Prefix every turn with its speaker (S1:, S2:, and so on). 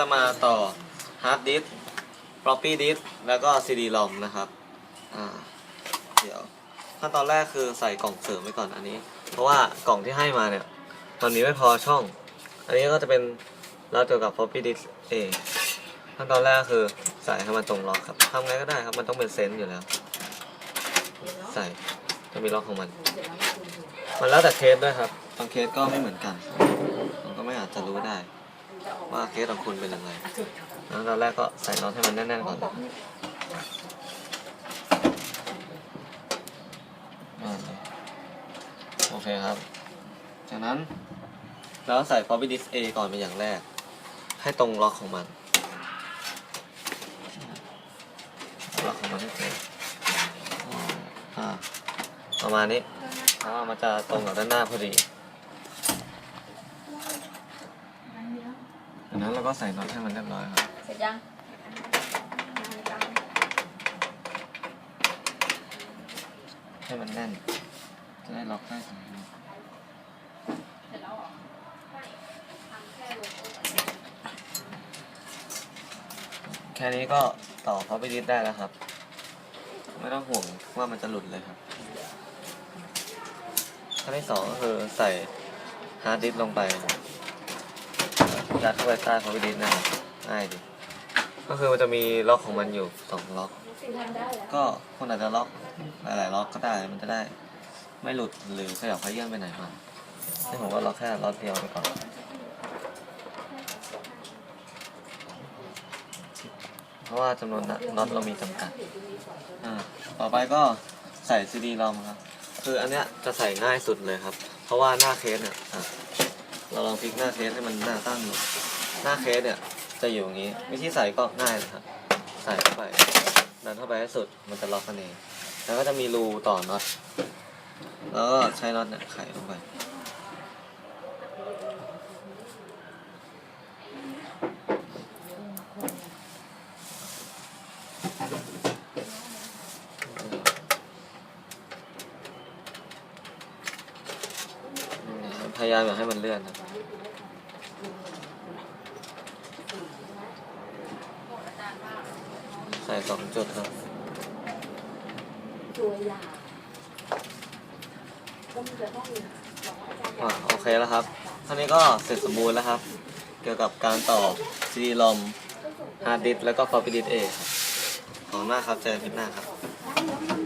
S1: จะมาต่อ hard disk floppy disk แล้วก็ CD ROM นะครับอ่าเดี๋ยวขั้นตอนแรกคือใส่กล่องเสริมไว้ก่อนอันนี้ เพราะว่ากล่องที่ให้มาเนี่ยมันมีไม่พอช่อง อันนี้ก็จะเป็นเราเกี่ยวกับ floppy disk เองขั้นตอนแรกคือใส่ให้มันตรงล็อกครับทำไงก็ได้ครับมันต้องเป็นเซนต์อยู่แล้ว ใส่จะมีล็อกของมัน มันแล้วแต่เคสด้วยครับบางเคสก็ไม่เหมือนกันมันก็ไม่อาจจะรู้ได้ ว่าเคสของคุณเป็นยังไงแล้วตอนแรกก็ใส่น็อตให้มันแน่นๆก่อนอ่าโอเคครับ จากนั้นเราใส่ floppy disk A ก่อนเป็นอย่างแรก ให้ตรงล็อกของมันล็อกของมันให้ตรงอ่าประมาณนี้เพราะว่ามันจะตรงกับด้านหน้าพอดี จากนั้นเราก็ใส่น็อตให้มันเรียบร้อยครับ
S2: เสร็จยัง
S1: ให้มันแน่น จะได้ล็อกได้สมบูรณ์
S2: เสร็จแล้วเหรอ
S1: แค่นี้ก็ต่อเขาไปดิสได้แล้วครับ ไม่ต้องห่วงว่ามันจะหลุดเลยครับขั้นที่สองก็คือใส่ฮาร์ดดิสก์ลงไป ยัดเข้าไปใต้เขาไปดิสนะครับง่ายดีก็คือมันจะมีล็อกของมันอยู่สองล็อก
S2: ทำได้แล้ว
S1: ก็คนอาจจะล็อกหลายๆล็อกก็ได้มันจะได้ ไม่หลุดหรือขยับขยื่นไปไหนมาให้ผมว่าล็อกแค่ล็อกเดียวไปก่อนเพราะว่าจำนวนน็อตเรามีจำกัดอ่าต่อไปก็ใส่ซีดีรอมครับ คืออันเนี้ยจะใส่ง่ายสุดเลยครับ เพราะว่าหน้าเคสเนี่ยอะ เราลองพลิกหน้าเคสให้มันหน้าตั้งดูหน้าเคสเนี่ยจะอยู่อย่างนี้ วิธีใส่ก็ง่ายเลยครับ ใส่เข้าไป ดันเข้าไปให้สุด มันจะล็อกกันเอง แล้วก็จะมีรูต่อน็อต แล้วก็ใช้น็อตเนี่ยไขลงไป พยายามอย่าให้มันเลื่อนครับใส่สองจุดครับ
S2: ตัวอย่างก็มันจะต้อง
S1: อ่าโอเคแล้วครับท่านี้ก็เสร็จสมบูรณ์แล้วครับ เกี่ยวกับการต่อ CD ROM hard disk แล้วก็ floppy disk A ครับขอบคุณมากครับเจอกันคลิปหน้าครับ